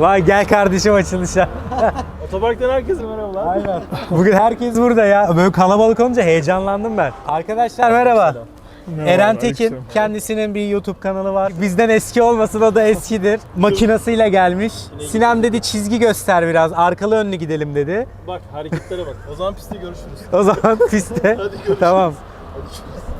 Vay gel kardeşim açılışa. Otoparktan herkese merhabalar. Aynen. Bugün herkes burada ya. Böyle kalabalık olunca heyecanlandım ben. Arkadaşlar merhaba. Eren Tekin, aleykümselam. kendisinin bir YouTube kanalı var. Bizden eski olmasın o da eskidir. Makinasıyla gelmiş. Sinem dedi çizgi göster biraz. Arkalı önlü gidelim dedi. Bak hareketlere bak. O zaman pistte görüşürüz. O zaman piste. görüşürüz. tamam.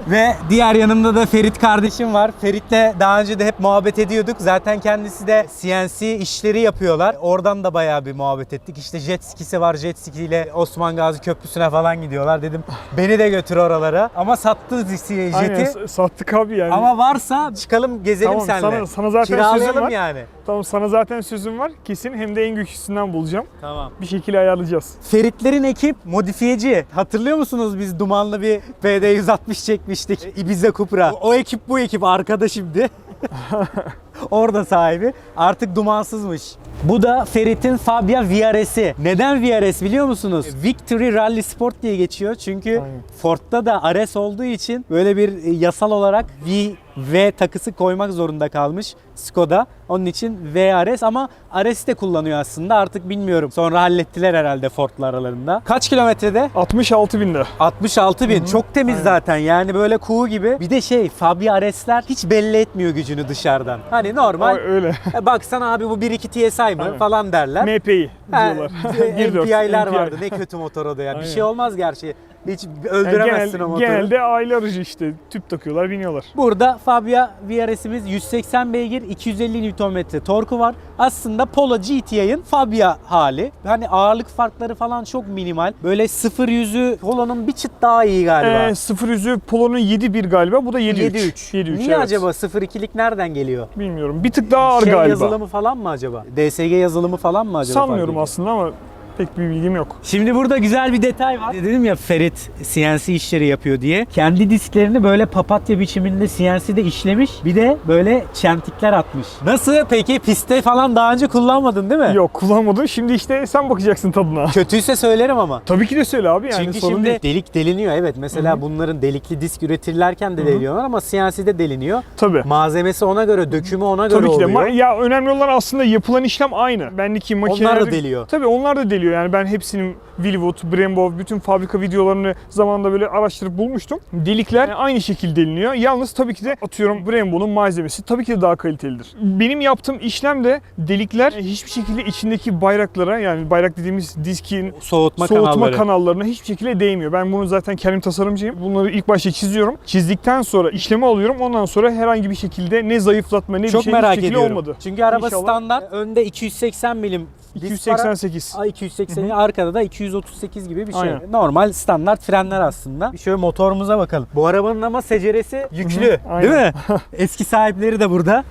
Ve diğer yanımda da Ferit kardeşim var. Ferit'le daha önce de hep muhabbet ediyorduk. Zaten kendisi de CNC işleri yapıyorlar. Oradan da bayağı bir muhabbet ettik. İşte jet skisi var. Jet ski ile Osman Gazi Köprüsü'ne falan gidiyorlar. Dedim beni de götür oralara. Ama sattı jeti. Aynen sattık abi yani. Ama varsa çıkalım gezelim Tamam, seninle. sana- sana zaten Kiralayalım sözüm var. yani. Tamam sana zaten sözüm var. Kesin hem de en güçlüsünden bulacağım. Tamam. Bir şekilde ayarlayacağız. Feritlerin ekip modifiyeci. Hatırlıyor musunuz biz dumanlı bir PD160 çekmiştik. Ibiza Cupra. O, o ekip bu ekip arkada şimdi. Orada sahibi. Artık dumansızmış. Bu da Ferit'in Fabia VRS'i. Neden VRS biliyor musunuz? Victory Rally Sport diye geçiyor. Çünkü Aynen. Ford'da da RS olduğu için böyle bir e, yasal olarak V V takısı koymak zorunda kalmış Skoda. Onun için VRS ama RS de kullanıyor aslında. Artık bilmiyorum. Sonra hallettiler herhalde Ford'la aralarında. Kaç kilometrede? 66 binde. 66 bin. Çok temiz zaten. Yani böyle kuğu gibi. Bir de şey Fabia RS'ler hiç belli etmiyor gücünü dışarıdan. Hani normal. Aa, öyle. E, Baksana abi bu 1.2 TSI mı Aynen. falan derler. MP'yi diyorlar. 1.4, MPI'ler MPI. vardı. Ne kötü motor o da ya. Bir Aynen. şey olmaz gerçi. Hiç Yani öldüremezsin genel- o motoru. genelde aile aracı işte. Tüp takıyorlar, biniyorlar. Burada Fabia VRS'imiz 180 beygir, 250 Nm torku var. Aslında Polo GTI'nin Fabia hali. Hani ağırlık farkları falan çok minimal. Böyle 0 yüzü Polo'nun bir çıt daha iyi galiba. Ee, 0 yüzü Polo'nun 7.1 galiba. Bu da 7.3. 7.3. 7.3 Niye evet. acaba 0.2'lik nereden geliyor? Bilmiyorum. Bir tık daha ağır şey galiba. yazılımı falan mı acaba? DSG yazılımı falan mı acaba? Sanmıyorum aslında ama pek bir bilgim yok. Şimdi burada güzel bir detay var. Dedim ya Ferit CNC işleri yapıyor diye. Kendi disklerini böyle papatya biçiminde CNC'de işlemiş. Bir de böyle çentikler atmış. Nasıl peki? Piste falan daha önce kullanmadın değil mi? Yok kullanmadım. Şimdi işte sen bakacaksın tadına. Kötüyse söylerim ama. Tabii ki de söyle abi yani Çünkü sorun şimdi değil. delik deliniyor. Evet mesela bunların delikli disk üretirlerken de deliniyorlar ama CNC'de deliniyor. Tabii. Malzemesi ona göre, dökümü ona göre Tabii ki de. oluyor. Ya önemli olan aslında yapılan işlem aynı. Bendeki makineler... Onlar da deliyor. Tabii onlar da deliyor. Yani ben hepsinin Willwood, Brembo, bütün fabrika videolarını zamanında böyle araştırıp bulmuştum. Delikler aynı şekilde deliniyor. Yalnız tabii ki de atıyorum Brembo'nun malzemesi tabii ki de daha kalitelidir. Benim yaptığım işlem de delikler hiçbir şekilde içindeki bayraklara yani bayrak dediğimiz diskin Soğutma, soğutma kanalları. kanallarına hiçbir şekilde değmiyor. Ben bunu zaten kendim tasarımcıyım. Bunları ilk başta çiziyorum. Çizdikten sonra işlemi alıyorum. Ondan sonra herhangi bir şekilde ne zayıflatma ne Çok bir şey merak hiçbir şekilde ediyorum. olmadı. Çünkü araba İnşallah. standart. Önde 280 milim. 288. Aa, 280 arkada da 238 gibi bir şey. Aynen. Normal standart frenler aslında. Bir şöyle motorumuza bakalım. Bu arabanın ama seceresi yüklü. Değil mi? Eski sahipleri de burada.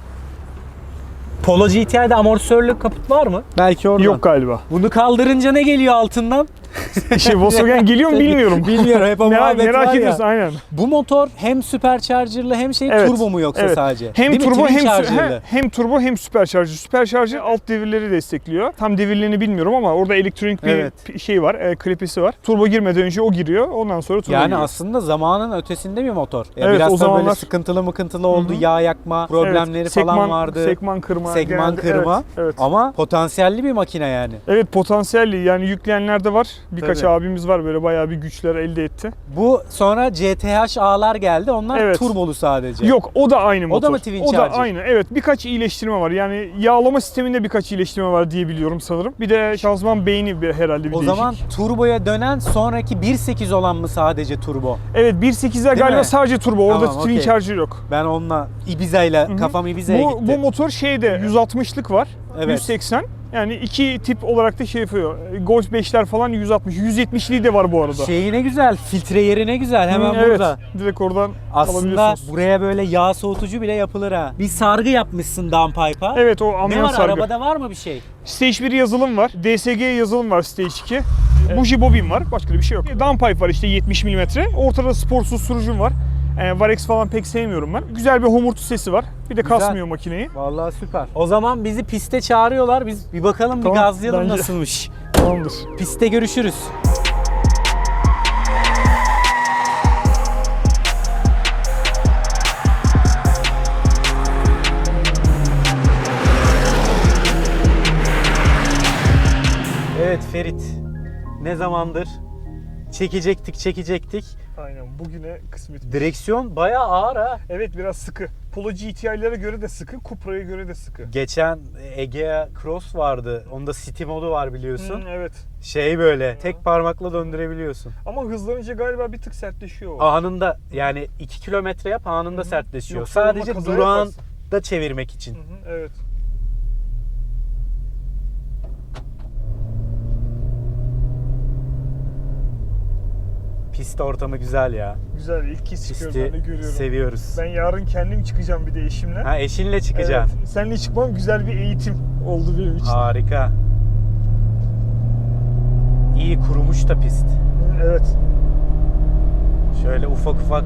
Polo GTI'de amortisörlü kaput var mı? Belki orada. Yok galiba. Bunu kaldırınca ne geliyor altından? Şey Volkswagen geliyor mu bilmiyorum. Bilmiyorum hep o merak muhabbet merak var ya. ediyorsun aynen. Bu motor hem supercharger'lı hem şey Evet, turbo mu yoksa evet. sadece? Hem Değil turbo hem, sü- charger'lı. he- hem turbo hem süperşarjı. Süperşarjı alt devirleri destekliyor. Tam devirlerini bilmiyorum ama orada elektronik bir Evet. şey var, e, klepesi var. Turbo girmeden önce o giriyor. Ondan sonra turbo Yani giriyor. aslında zamanın ötesinde bir motor. Ya Evet, biraz o da böyle zamanlar- sıkıntılı mıkıntılı oldu. Hı hı. Yağ yakma Evet, problemleri falan sekman- vardı. Sekman kırma. Segman genelde- kırma. Evet, evet. Ama potansiyelli bir makine yani. Evet potansiyelli yani yükleyenler de var. Birkaç Tabii. abimiz var böyle bayağı bir güçler elde etti. Bu sonra CTH A'lar geldi. Onlar Evet. turbolu sadece. Yok o da aynı motor. mı twin O da charger? aynı. Evet birkaç iyileştirme var. Yani yağlama sisteminde birkaç iyileştirme var diye biliyorum sanırım. Bir de şanzıman beyni bir, herhalde bir O değişik. zaman turboya dönen sonraki 1.8 olan mı sadece turbo? Evet 1.8'ler galiba mi? sadece turbo. Orada Tamam, twin okey. charger yok. Ben onunla Ibiza ile hı. kafam Ibiza'ya Bu, gitti. bu motor şeyde 160'lık var. Evet. 180. Yani iki tip olarak da şey yapıyor. Golf 5'ler falan 160. 170'liği de var bu arada. Şeyi ne güzel, filtre yeri ne güzel hemen Hı, evet. burada. Direkt oradan Aslında buraya böyle yağ soğutucu bile yapılır ha. Bir sargı yapmışsın downpipe'a. Evet o Ne amyan var sargı. arabada var mı bir şey? Stage 1 yazılım var. DSG yazılım var Stage 2. Buji bobin var. Başka bir şey yok. Downpipe var işte 70 mm. Ortada sporsuz sürücüm var. E, Varex falan pek sevmiyorum ben. Güzel bir homurtu sesi var. Bir de Güzel. kasmıyor makineyi. Vallahi süper. O zaman bizi piste çağırıyorlar. Biz bir bakalım Tamam, bir gazlayalım bence- nasılmış. Tamamdır. Piste görüşürüz. Evet Ferit. Ne zamandır çekecektik çekecektik. Aynen bugüne kısmet. Direksiyon bayağı ağır ha. Evet biraz sıkı. Polo GTI'lere göre de sıkı, Cupra'ya göre de sıkı. Geçen Egea Cross vardı. Onda City modu var biliyorsun. Hı, evet. Şey böyle tek parmakla döndürebiliyorsun. Ama hızlanınca galiba bir tık sertleşiyor o. Anında yani 2 kilometre yap anında sertleşiyor. Yoksa Sadece durağın yaparsın. da çevirmek için. Hı hı, evet. Pist ortamı güzel ya. Güzel ilk kez çıkıyorum ben de Pisti görüyorum. seviyoruz. Ben yarın kendim çıkacağım bir de eşimle. Ha eşinle çıkacaksın. Evet, seninle çıkmam güzel bir eğitim oldu benim için. Harika. İyi kurumuş da pist. Evet. Şöyle ufak ufak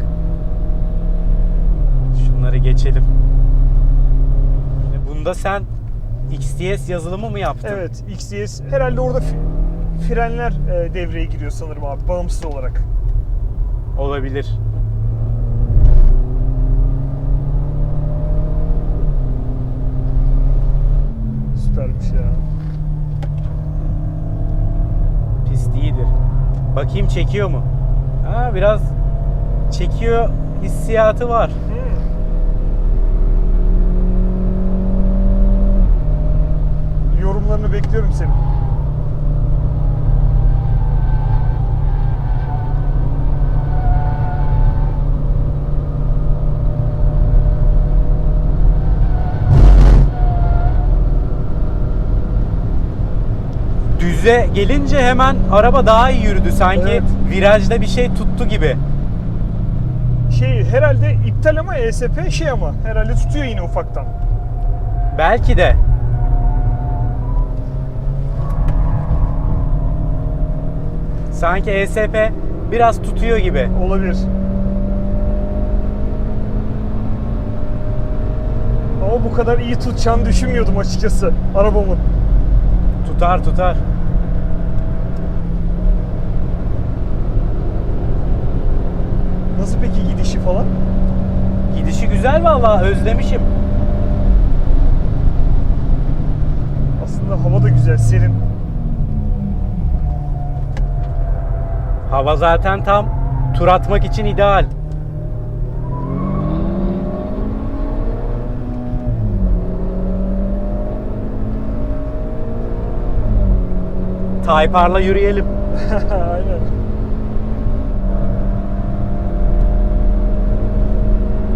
şunları geçelim. E, Bunda sen XTS yazılımı mı yaptın? Evet, XDS herhalde orada fi- frenler e, devreye giriyor sanırım abi bağımsız olarak. Olabilir. Süpermiş ya. Pist iyidir. Bakayım çekiyor mu? Ha biraz çekiyor hissiyatı var. Hı. Yorumlarını bekliyorum senin. Düze gelince hemen araba daha iyi yürüdü. Sanki Evet. virajda bir şey tuttu gibi. Şey herhalde iptal ama ESP şey ama herhalde tutuyor yine ufaktan. Belki de. Sanki ESP biraz tutuyor gibi. Olabilir. Ama bu kadar iyi tutacağını düşünmüyordum açıkçası arabamın. Tutar tutar. Nasıl peki gidişi falan? Gidişi güzel vallahi özlemişim. Aslında hava da güzel, serin. Hava zaten tam tur atmak için ideal. Taypar'la yürüyelim. Aynen.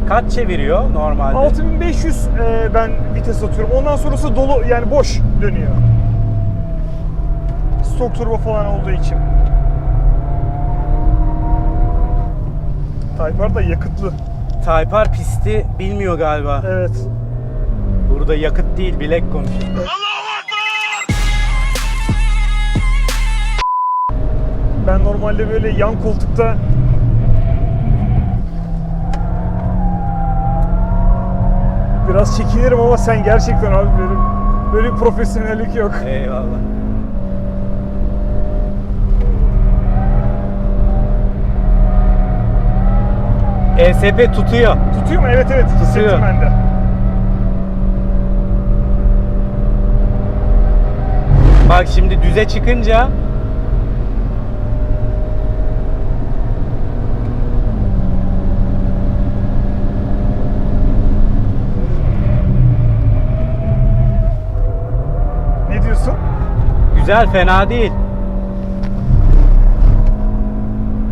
Kaç çeviriyor normalde? 6500 e, ben vites atıyorum. Ondan sonrası dolu yani boş dönüyor. Stok turbo falan olduğu için. Type R da yakıtlı. Taypar pisti bilmiyor galiba. Evet. Burada yakıt değil bilek konuşuyor. Ben normalde böyle yan koltukta biraz çekinirim ama sen gerçekten abi böyle böyle bir profesyonellik yok. Eyvallah. ESP tutuyor. Tutuyor mu? Evet evet. Tutuyor. Hissettim ben de. Bak şimdi düze çıkınca Ne diyorsun? Güzel fena değil.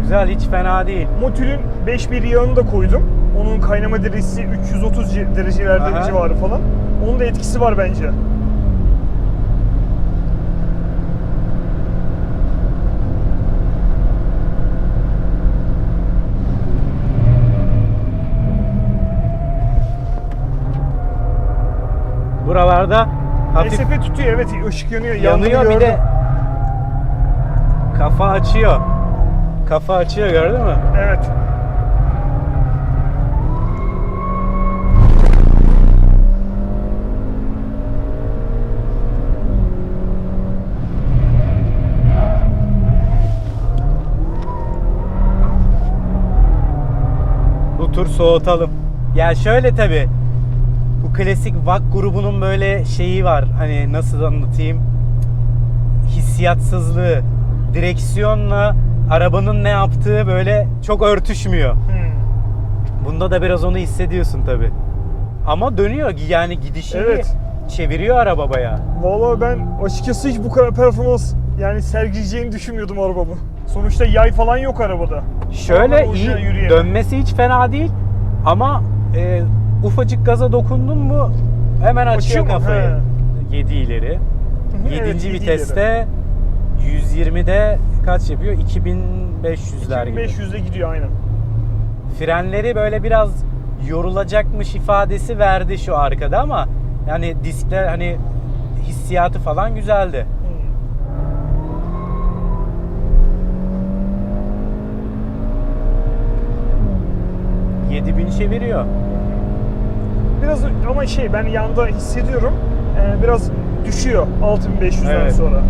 Güzel hiç fena değil. Motil'in 5.1 yağını da koydum. Onun kaynama derecesi 330 ce- derecelerde Aha. civarı falan. Onun da etkisi var bence. Buralarda hafif ESP tutuyor evet ışık yanıyor. yanıyor bir de kafa açıyor. Kafa açıyor gördün mü? Evet. Bu tur soğutalım. Ya şöyle tabi. Klasik VAK grubunun böyle şeyi var. Hani nasıl anlatayım? hissiyatsızlığı, direksiyonla arabanın ne yaptığı böyle çok örtüşmüyor. Hmm. Bunda da biraz onu hissediyorsun tabi. Ama dönüyor yani gidişi Evet. çeviriyor araba bayağı. Vallahi ben açıkçası hiç bu kadar performans yani sergileyeceğini düşünmüyordum arabamı. Sonuçta yay falan yok arabada. Şöyle iyi dönmesi hiç fena değil ama e, ufacık gaza dokundun mu hemen açıyor, mu? kafayı. He. 7 ileri. Hı hı, 7. evet, yedi viteste 120'de kaç yapıyor? 2500'ler gibi. 2500'de gidiyor aynen. Frenleri böyle biraz yorulacakmış ifadesi verdi şu arkada ama yani diskler hani hissiyatı falan güzeldi. Hmm. Hmm. 7000 çeviriyor. Biraz ama şey ben yanda hissediyorum. e, biraz düşüyor 6500'den Evet. sonra.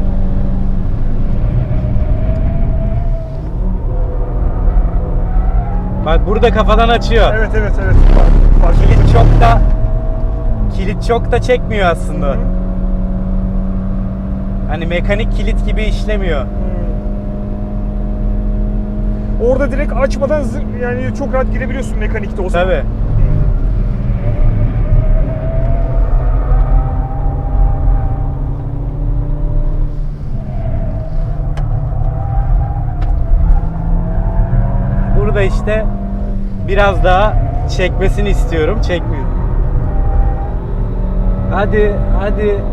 Bak burada kafadan açıyor. Evet evet evet. Fark ettim. Kilit çok da kilit çok da çekmiyor aslında. Hı. Hani mekanik kilit gibi işlemiyor. Hmm. Orada direkt açmadan yani çok rahat girebiliyorsun mekanikte o zaman. Tabi. Burada işte biraz daha çekmesini istiyorum. Çekmiyor. Hadi, hadi.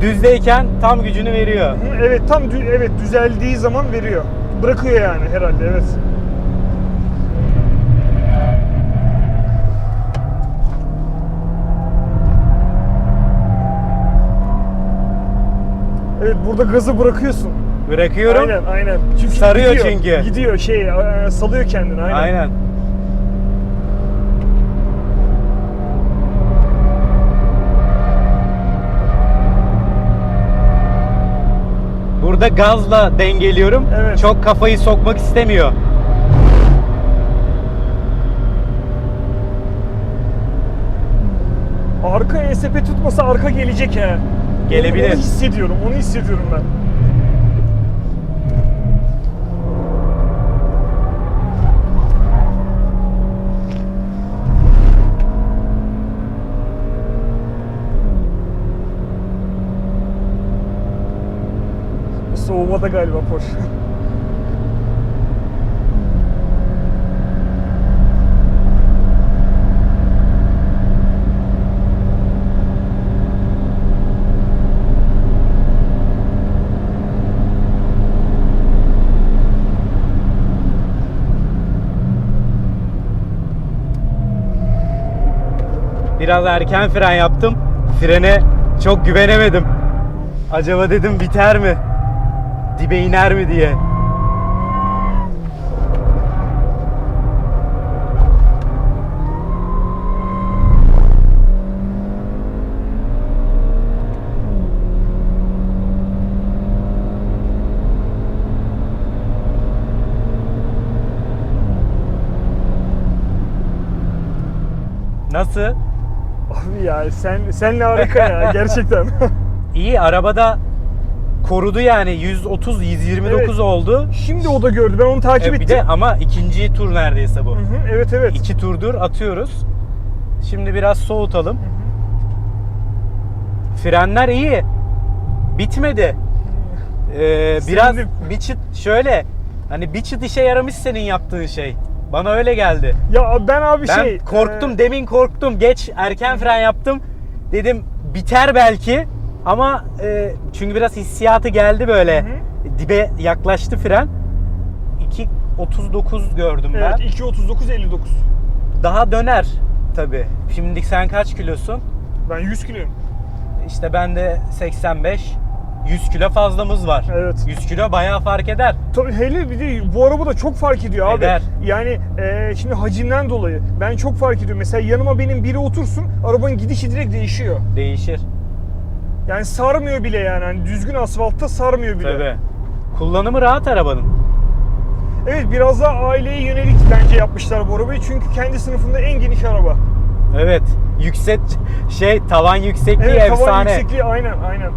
Düzdeyken tam gücünü veriyor. Evet tam dü- evet düzeldiği zaman veriyor. Bırakıyor yani herhalde evet. Evet burada gazı bırakıyorsun. Bırakıyorum. Aynen aynen. Çünkü Sarıyor gidiyor, çünkü. Gidiyor şey e, salıyor kendini aynen. Aynen. Burada gazla dengeliyorum. Evet. Çok kafayı sokmak istemiyor. Arka ESP tutmasa arka gelecek he. Gelebilir. Onu, onu hissediyorum. Onu hissediyorum ben. Soğumada galiba Porsche. Biraz erken fren yaptım. Frene çok güvenemedim. Acaba dedim biter mi? Dibe iner mi diye. Nasıl? Abi ya sen senle harika ya gerçekten. İyi arabada korudu yani 130 129 Evet. oldu. Şimdi o da gördü. Ben onu takip E, bir ettim. de ama ikinci tur neredeyse bu. Hı hı, evet evet. İki turdur atıyoruz. Şimdi biraz soğutalım. Frenler iyi. Bitmedi. Ee, biraz Sevindim. bir çıt şöyle hani bir çıt işe yaramış senin yaptığın şey. Bana öyle geldi. Ya ben abi Ben şey korktum e, demin korktum. Geç erken fren yaptım. Dedim biter belki ama e, çünkü biraz hissiyatı geldi böyle. Hı Dibe yaklaştı fren. 2.39 gördüm Evet ben. 2.39 59. Daha döner tabi. Şimdi sen kaç kilosun? Ben 100 kiloyum. İşte ben de 85. 100 kilo fazlamız var. Evet. 100 kilo bayağı fark eder. Tabii hele bir de bu araba da çok fark ediyor abi. Eder. Yani e, şimdi hacimden dolayı ben çok fark ediyorum. Mesela yanıma benim biri otursun arabanın gidişi direkt değişiyor. Değişir. Yani sarmıyor bile yani. Hani düzgün asfaltta sarmıyor bile. Tabi. Kullanımı rahat arabanın. Evet biraz daha aileye yönelik bence yapmışlar bu arabayı. Çünkü kendi sınıfında en geniş araba. Evet. yüksek şey tavan yüksekliği Evet tavan efsane. yüksekliği aynen aynen.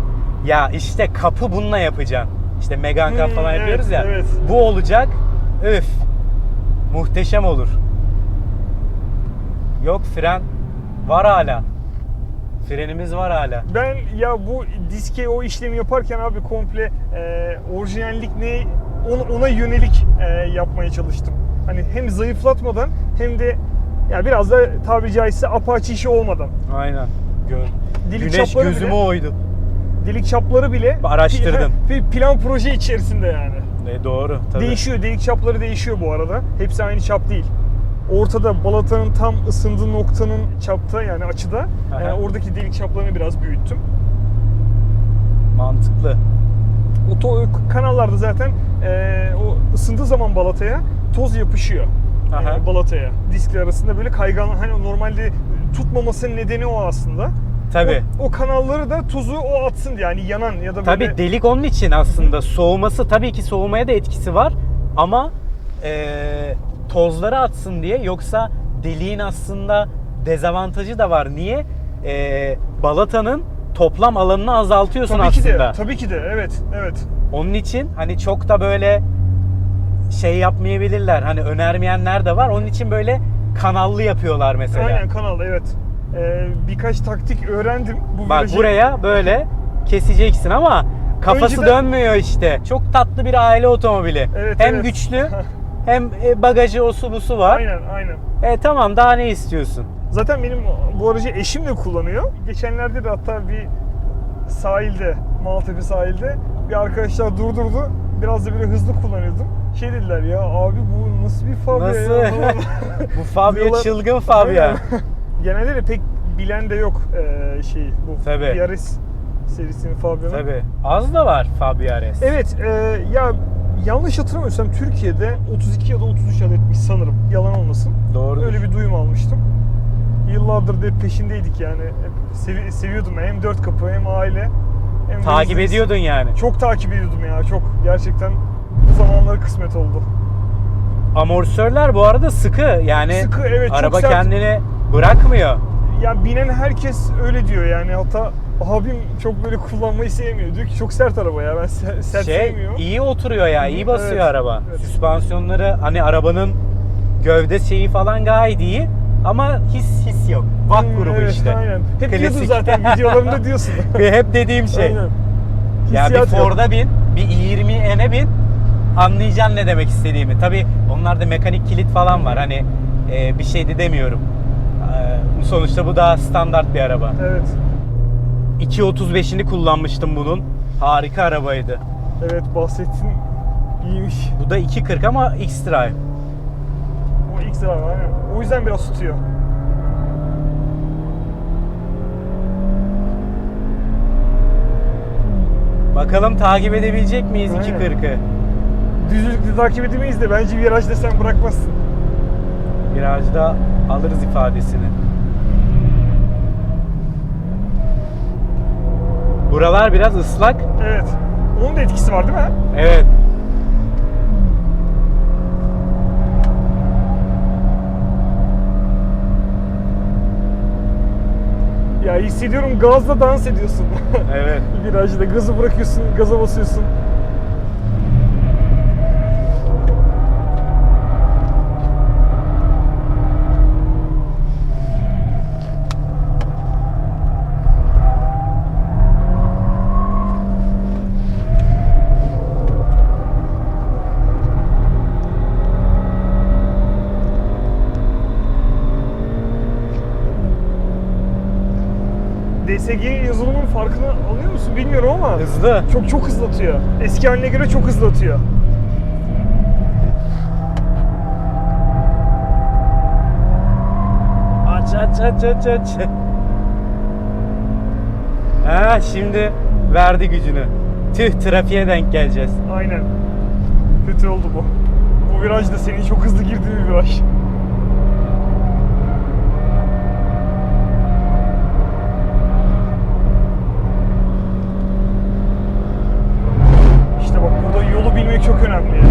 Ya işte kapı bununla yapacaksın. İşte Megan Cup Hmm, falan evet, yapıyoruz ya. evet. Bu olacak. Öf. Muhteşem olur. Yok fren var hala. Frenimiz var hala. Ben ya bu diske o işlemi yaparken abi komple e, orijinallik ne ona, ona yönelik e, yapmaya çalıştım. Hani hem zayıflatmadan hem de ya biraz da tabiri caizse apaçi işi olmadan. Aynen. Gö- Delik Güneş gözüme bile- oydu. Delik çapları bile Araştırdın. bir plan proje içerisinde yani. E, doğru tabii. Değişiyor, delik çapları değişiyor bu arada. Hepsi aynı çap değil. Ortada balatanın tam ısındığı noktanın çapta yani açıda e, oradaki delik çaplarını biraz büyüttüm. Mantıklı. O to- kanallarda zaten e, o ısındığı zaman balataya toz yapışıyor. Aha. E, balataya. Diskler arasında böyle kaygan hani normalde tutmamasının nedeni o aslında. Tabii. O, o kanalları da tozu o atsın diye yani yanan ya da böyle Tabii delik onun için aslında soğuması tabii ki soğumaya da etkisi var ama eee, tozları atsın diye yoksa deliğin aslında dezavantajı da var. Niye? Eee, balatanın toplam alanını azaltıyorsun tabii ki aslında. de tabii ki de evet evet. Onun için hani çok da böyle şey yapmayabilirler. Hani önermeyenler de var. Onun için böyle kanallı yapıyorlar mesela. Aynen kanal evet. E, birkaç taktik öğrendim bu Bak virajı- buraya böyle keseceksin ama kafası Önceden- dönmüyor işte. Çok tatlı bir aile otomobili. Evet, hem evet. güçlü hem e, bagajı osu busu var. Aynen aynen. E tamam daha ne istiyorsun? Zaten benim bu aracı eşim de kullanıyor. Geçenlerde de hatta bir sahilde, Maltepe sahilde bir arkadaşlar durdurdu. Biraz da böyle hızlı kullanıyordum. Şey dediler ya abi bu nasıl bir Fabia Nasıl? ya. Bu Fabia Diyorlar- çılgın Fabia. Genelde de pek bilen de yok eee şey bu Tabii. Yaris serisinin Fabia'nın. Tabii. Az da var Fabia RS. Evet eee, ya yanlış hatırlamıyorsam Türkiye'de 32 ya da 33 adetmiş sanırım. Yalan olmasın. Doğru. Öyle bir duyum almıştım. Yıllardır da peşindeydik yani. Hep sevi- seviyordum hem dört kapı hem aile. Hem Takip hızlı- ediyordun yani. Çok takip ediyordum ya çok. Gerçekten bu zamanları kısmet oldu. Amortisörler bu arada sıkı yani. Sıkı, evet, çok Araba sert. kendini bırakmıyor. Ya binen herkes öyle diyor yani. Hatta abim çok böyle kullanmayı sevmiyor. Diyor ki çok sert araba ya ben se- sert şey sevmiyorum. iyi oturuyor ya, iyi basıyor Evet, araba. evet. Süspansiyonları hani arabanın gövde şeyi falan gayet iyi ama his his yok. Watt Hmm, grubu evet, işte. Aynen. Hep diyordun Klasik. zaten videolarında diyorsun. Ve hep dediğim şey. Aynen. Ya bir. Ford'a bin, bir i20N'e bin anlayacaksın ne demek istediğimi. Tabi onlarda mekanik kilit falan var. Hani e, bir şey de demiyorum. E, sonuçta bu daha standart bir araba. Evet. 235'ini kullanmıştım bunun. Harika arabaydı. Evet bahsettin. İyiymiş. Bu da 240 ama X-Drive. O sıra aynen. O yüzden biraz tutuyor. Bakalım takip edebilecek miyiz Aynen. 240'ı? Düzlükte takip edemeyiz de bence virajda sen bırakmazsın. Virajda alırız ifadesini. Buralar biraz ıslak. Evet. Onun da etkisi var değil mi? Evet. Ya hissediyorum gazla dans ediyorsun. Evet. Virajda gazı bırakıyorsun, gaza basıyorsun. DSG yazılımın farkını alıyor musun bilmiyorum ama Hızlı. çok çok hızlı atıyor. Eski haline göre çok hızlı atıyor. Aç aç aç aç aç. Ha şimdi verdi gücünü. Tüh trafiğe denk geleceğiz. Aynen. Kötü oldu bu. Bu virajda senin çok hızlı girdiğin bir viraj. İşte bak burada yolu bilmek çok önemli.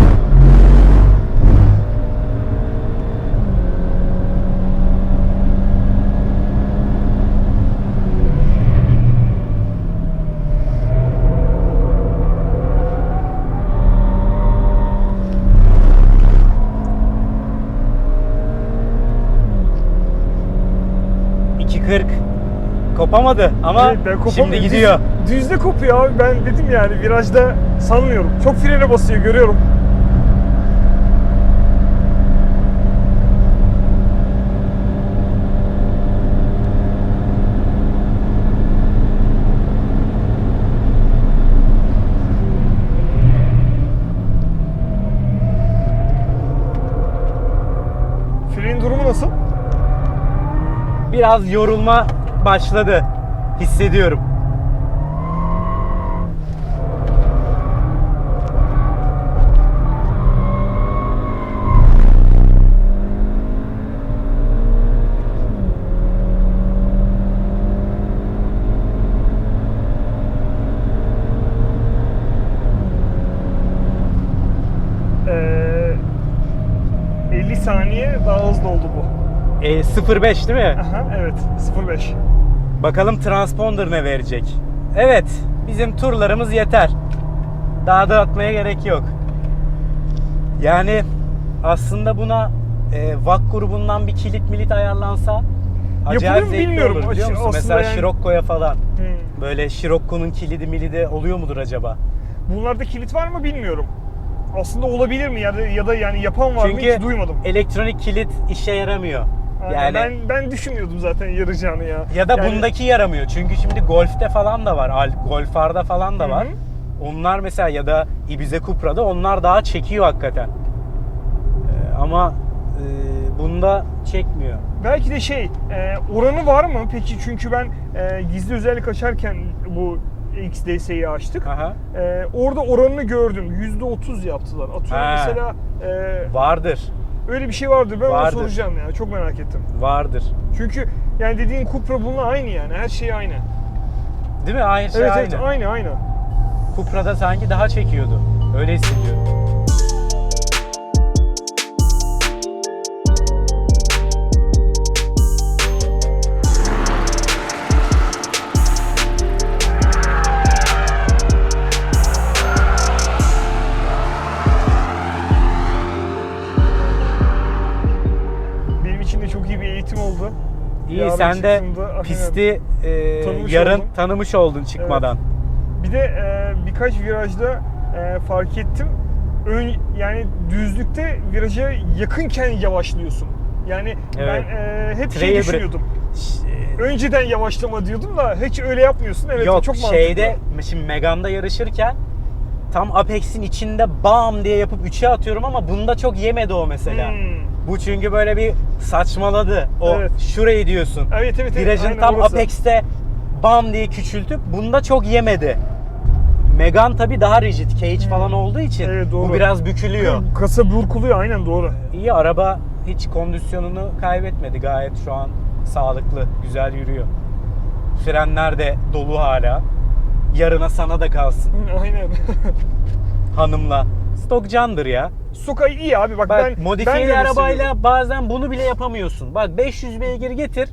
Kopamadı ama Evet, ben şimdi Düz- gidiyor. düzde kopuyor abi. Ben dedim yani virajda sanmıyorum. Çok frene basıyor görüyorum. Frenin durumu nasıl? Biraz yorulma başladı. Hissediyorum. Ee, 50 saniye daha hızlı oldu bu. E, 05 değil mi? Aha, evet 05. Bakalım transponder ne verecek. Evet, bizim turlarımız yeter. Daha da atmaya gerek yok. Yani aslında buna e, VAK grubundan bir kilit milit ayarlansa acayip mı zevkli bilmiyorum. olur biliyor musun? aslında Mesela yani- Scirocco'ya falan. Hmm. Böyle Scirocco'nun kilidi milidi oluyor mudur acaba? Bunlarda kilit var mı bilmiyorum. Aslında olabilir mi ya da ya da yani yapan var mı Çünkü hiç duymadım. elektronik kilit işe yaramıyor. Yani ben ben düşünmüyordum zaten yarayacağını ya. ya da Yani- bundaki yaramıyor. Çünkü şimdi Golf'te falan da var. Al- Golf R'da falan da Hı hı. var. Onlar mesela ya da Ibiza Cupra'da onlar daha çekiyor hakikaten. Ee, ama e, bunda çekmiyor. Belki de şey e, oranı var mı peki çünkü ben e, gizli özellik açarken bu XDS'yi açtık. Aha. E, orada oranını gördüm. %30 yaptılar. Atıyorum Ha. mesela e, Vardır. Öyle bir şey vardır. Ben ona Vardır. soracağım ya. Çok merak ettim. Vardır. Çünkü yani dediğin Cupra bununla aynı yani. Her şey aynı. Değil mi? Aynı şey evet aynı. evet aynı aynı. Cupra'da sanki daha çekiyordu. Öyle hissediyorum. Sen de aynen. pisti e, Tanımış yarın oldum. tanımış oldun çıkmadan. Bir de e, birkaç virajda e, fark ettim. Ön, yani düzlükte viraja yakınken yavaşlıyorsun. Yani Evet. ben e, hep Trail şey düşünüyordum. Önceden yavaşlama diyordum da hiç öyle yapmıyorsun. Evet Yok çok mantıklı. şeyde şimdi Megane'da yarışırken tam Apex'in içinde bam diye yapıp 3'e atıyorum ama bunda çok yemedi o mesela. Hmm. Bu çünkü böyle bir saçmaladı. O Evet. şurayı diyorsun. Evet evet. Virajın tam orası. Apex'te bam diye küçültüp bunda çok yemedi. Megane tabi daha rigid cage falan olduğu için Hmm. Evet, doğru. bu biraz bükülüyor. Kasa burkuluyor aynen doğru. İyi araba hiç kondisyonunu kaybetmedi gayet şu an sağlıklı, güzel yürüyor. Frenler de dolu hala. Yarına sana da kalsın aynen. hanımla. Stok candır ya. Sokay iyi abi bak, Bak ben ben modifiyeli öyle arabayla seviyorum. bazen bunu bile yapamıyorsun. Bak 500 beygir getir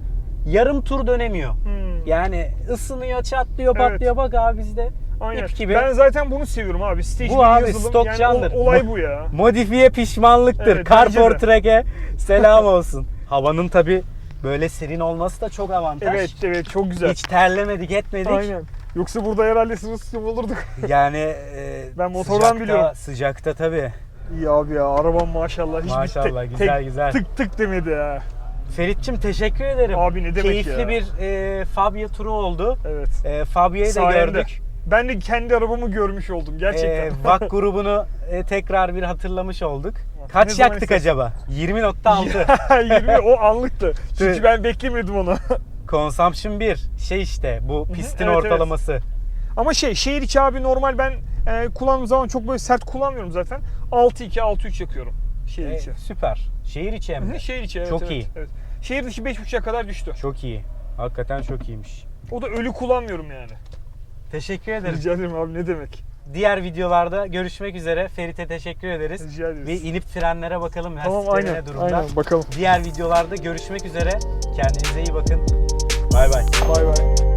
yarım tur dönemiyor. Hmm. Yani ısınıyor, çatlıyor, Evet. patlıyor. Bak abi bizde Aynen. ip gibi. Ben zaten bunu seviyorum abi. Stage Bu abi yazılım. stok yani candır. o- olay Bu- ya. Modifiye pişmanlıktır. Evet, Car bence for de. Track'e selam olsun. Havanın tabi böyle serin olması da çok avantaj. Evet evet çok güzel. Hiç terlemedik etmedik. Aynen. Yoksa burada herhalde sırılsıklam olurduk. Yani e, Ben motordan sıcakta, biliyorum. Sıcakta tabi. İyi abi ya arabam maşallah hiç Maşallah, tek, güzel, tek- güzel. tık tık demedi ya. Ferit'cim teşekkür ederim. Abi ne demek Keyifli ya. bir e, Fabia turu oldu. Evet. E, Fabia'yı da Sayende. gördük. Ben de kendi arabamı görmüş oldum gerçekten. E, VAK grubunu e, tekrar bir hatırlamış olduk. Ne Kaç zaman yaktık istersen. acaba? 20.6. 20 o anlıktı. Çünkü Evet. ben beklemiyordum onu. Consumption 1. Şey işte bu pistin Evet, evet. ortalaması. Ama şey şehir içi abi normal ben e, kullandığım zaman çok böyle sert kullanmıyorum zaten. 6.2 6.3 yakıyorum şehir E, içi. süper. Şehir içi hem de. Şehir içi evet. Çok evet, iyi. Evet. Şehir dışı 5.5'a kadar düştü. Çok iyi. Hakikaten çok iyiymiş. O da ölü kullanmıyorum yani. Teşekkür ederim. Rica ederim abi ne demek. Diğer videolarda görüşmek üzere. Ferit'e teşekkür ederiz. Rica ederiz. Ve inip frenlere bakalım Tamam aynen. ne durumda. Aynen bakalım. Diğer videolarda görüşmek üzere. Kendinize iyi bakın. Bay bay. Bay bay.